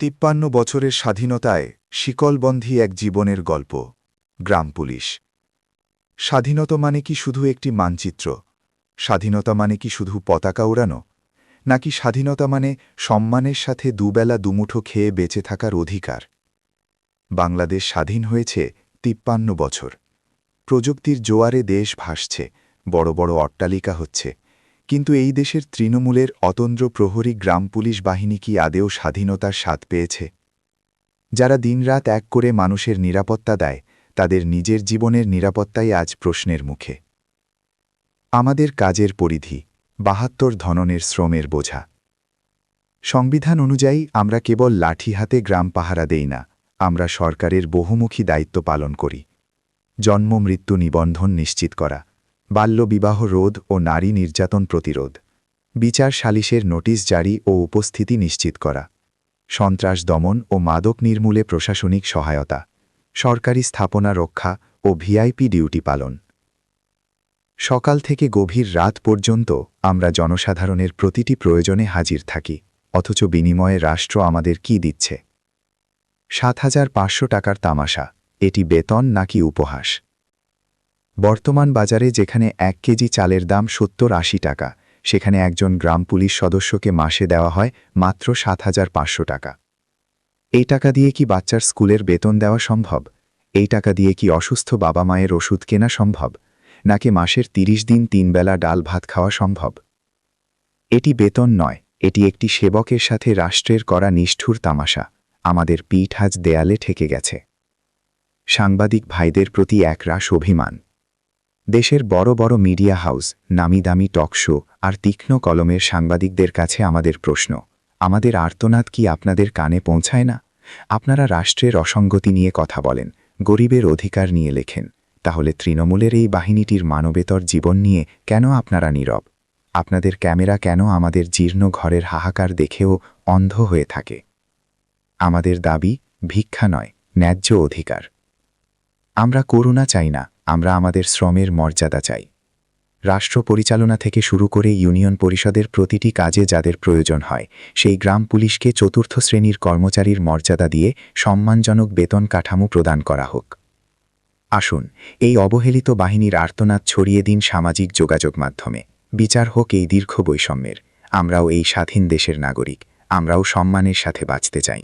তিপ্পান্ন বছরের স্বাধীনতায় শিকলবন্ধী এক জীবনের গল্প, গ্রাম পুলিশ। স্বাধীনতা মানে কি শুধু একটি মানচিত্র? স্বাধীনতা মানে কি শুধু পতাকা উড়ানো নাকি স্বাধীনতা মানে সম্মানের সাথে দুবেলা দুমুঠো খেয়ে বেঁচে থাকার অধিকার? বাংলাদেশ স্বাধীন হয়েছে তিপ্পান্ন বছর। প্রযুক্তির জোয়ারে দেশ ভাসছে, বড় বড় অট্টালিকা হচ্ছে কিন্তু এই দেশের তৃণমূলের অতন্দ্র প্রহরী গ্রাম পুলিশ বাহিনী কি আদেও স্বাধীনতার স্বাদ পেয়েছে? যারা দিনরাত এক করে মানুষের নিরাপত্তা দেয়, তাদের নিজের জীবনের নিরাপত্তাই আজ প্রশ্নের মুখে। আমাদের কাজের পরিধি, বাহাত্তর ধননের শ্রমের বোঝা। সংবিধান অনুযায়ী আমরা কেবল লাঠি হাতে গ্রাম পাহারা দেই না, আমরা সরকারের বহুমুখী দায়িত্ব পালন করি। জন্ম, মৃত্যু, নিবন্ধন নিশ্চিত করা। বাল্যবিবাহ রোধ ও নারী নির্যাতন প্রতিরোধ। বিচার সালিশের নোটিশ জারি ও উপস্থিতি নিশ্চিত করা। সন্ত্রাস দমন ও মাদক নির্মূলে প্রশাসনিক সহায়তা। সরকারি স্থাপনা রক্ষা ও ভিআইপি ডিউটি পালন। সকাল থেকে গভীর রাত পর্যন্ত আমরা জনসাধারণের প্রতিটি প্রয়োজনে হাজির থাকি, অথচ বিনিময়ে রাষ্ট্র আমাদের কি দিচ্ছে? সাত হাজার পাঁচশো টাকার তামাশা, এটি বেতন নাকি উপহাস? বর্তমান বাজারে যেখানে এক কেজি চালের দাম সত্তর আশি টাকা, সেখানে একজন গ্রাম পুলিশ সদস্যকে মাসে দেওয়া হয় মাত্র সাত হাজার পাঁচশো টাকা। এই টাকা দিয়ে কি বাচ্চার স্কুলের বেতন দেওয়া সম্ভব? এই টাকা দিয়ে কি অসুস্থ বাবা মায়ের ওষুধ কেনা সম্ভব? নাকি মাসের তিরিশ দিন তিন বেলা ডাল ভাত খাওয়া সম্ভব? এটি বেতন নয়, এটি একটি সেবকের সাথে রাষ্ট্রের করা নিষ্ঠুর তামাশা। আমাদের পিঠ আজ দেয়ালে ঠেকে গেছে। সাংবাদিক ভাইদের প্রতি একরাশ অভিমান। দেশের বড় বড় মিডিয়া হাউস, নামি দামি টক শো আর তীক্ষ্ণ কলমের সাংবাদিকদের কাছে আমাদের প্রশ্ন, আমাদের আর্তনাদ কি আপনাদের কানে পৌঁছায় না? আপনারা রাষ্ট্রের অসঙ্গতি নিয়ে কথা বলেন, গরিবের অধিকার নিয়ে লেখেন, তাহলে তৃণমূলের এই বাহিনীটির মানবেতর জীবন নিয়ে কেন আপনারা নীরব? আপনাদের ক্যামেরা কেন আমাদের জীর্ণ ঘরের হাহাকার দেখেও অন্ধ হয়ে থাকে? আমাদের দাবি, ভিক্ষা নয়, ন্যায্য অধিকার। আমরা করুণা চাই না আমরা আমাদের শ্রমের মর্যাদা চাই। রাষ্ট্র পরিচালনা থেকে শুরু করে ইউনিয়ন পরিষদের প্রতিটি কাজে যাদের প্রয়োজন হয়, সেই গ্রাম পুলিশকে চতুর্থ শ্রেণির কর্মচারীর মর্যাদা দিয়ে সম্মানজনক বেতন কাঠামো প্রদান করা হোক। আসুন, এই অবহেলিত বাহিনীর আর্তনাদ ছড়িয়ে দিন সামাজিক যোগাযোগ মাধ্যমে। বিচার হোক এই দীর্ঘ বৈষম্যের। আমরাও এই স্বাধীন দেশের নাগরিক। আমরাও সম্মানের সাথে বাঁচতে চাই।